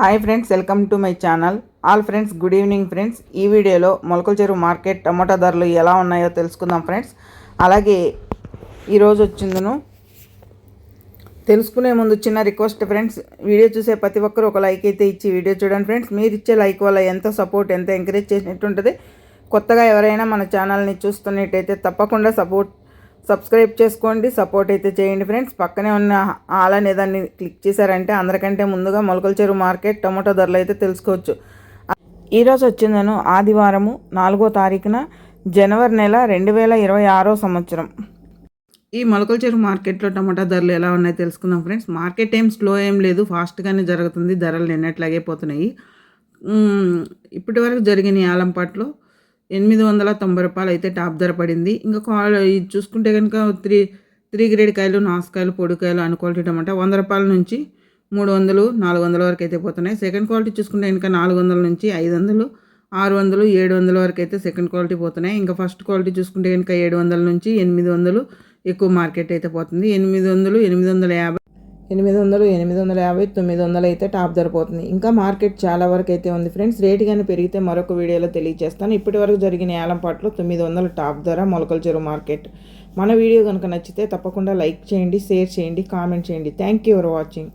Hi friends welcome to my channel. All friends good evening friends. ఈ వీడియోలో మొలకల చెరువు మార్కెట్ టమోటా ధరలు ఎలా ఉన్నాయో తెలుసుకుందాం ఫ్రెండ్స్. అలాగే ఈరోజు వచ్చిందను. తెలుసుకునే ముందు చిన్న రిక్వెస్ట్ ఫ్రెండ్స్. వీడియో చూసే ప్రతి ఒక్కరు ఒక లైక్ అయితే ఇచ్చి వీడియో చూడండి ఫ్రెండ్స్. మీరు ఇచ్చే లైక్ వల్ల ఎంత సపోర్ట్ ఎంత ఎంకరేజ్ చేసినట్టు ఉంటుంది కొత్తగా ఎవరైనా మన ఛానల్ని చూస్తున్నట్టయితే తప్పకుండా సపోర్ట్ సబ్స్క్రైబ్ చేసుకోండి సపోర్ట్ అయితే చేయండి ఫ్రెండ్స్. పక్కనే ఉన్న ఆల్ అనే దాన్ని క్లిక్ చేశారంటే అందరికంటే ముందుగా మొలకల చెరువు మార్కెట్ టమాటో ధరలు అయితే తెలుసుకోవచ్చు. ఈరోజు వచ్చిందను ఆదివారము నాలుగో తారీఖున జనవరి నెల రెండు వేల ఇరవై ఆరో సంవత్సరం. ఈ మొలకల చెరువు మార్కెట్లో టమాటా ధరలు ఎలా ఉన్నాయో తెలుసుకుందాం ఫ్రెండ్స్. మార్కెట్ ఏం స్లో ఏం లేదు ఫాస్ట్గానే జరుగుతుంది ధరలు నిన్నట్లాగే పోతున్నాయి. ఇప్పటి వరకు జరిగిన ఆలంపాట్లో ఎనిమిది వందల తొంభై రూపాయలు అయితే టాప్ ధర పడింది. ఇంకా కాల్ ఇది చూసుకుంటే కనుక త్రీ త్రీ గ్రేడ్ కాయలు నాసుకాయలు పొడికాయలు అన్ క్వాలిటీ టమాటా వంద రూపాయల నుంచి మూడు వందలు నాలుగు వందల వరకు అయితే పోతున్నాయి. సెకండ్ క్వాలిటీ చూసుకుంటే ఇంకా నాలుగు వందల నుంచి ఐదు వందలు ఆరు వందలు ఏడు వందల వరకు అయితే సెకండ్ క్వాలిటీ పోతున్నాయి. ఇంకా ఫస్ట్ క్వాలిటీ చూసుకుంటే కనుక ఏడు వందల నుంచి ఎనిమిది వందలు ఎక్కువ మార్కెట్ అయితే పోతుంది. ఎనిమిది వందలు ఎనిమిది వందల యాభై ఎనిమిది వందలు ఎనిమిది వందల యాభై తొమ్మిది వందలు అయితే టాప్ ధర పోతుంది ఇంకా మార్కెట్ చాలా వరకు అయితే ఉంది. ఫ్రెండ్స్ రేటు కానీ పెరిగితే మరొక వీడియోలో తెలియజేస్తాను. ఇప్పటి వరకు జరిగిన ఏలంపాట్లో తొమ్మిది వందల టాప్ ధర మొలకల చెరువు మార్కెట్. మన వీడియో కనుక నచ్చితే తప్పకుండా లైక్ చేయండి షేర్ చేయండి కామెంట్ చేయండి. Thank you for watching.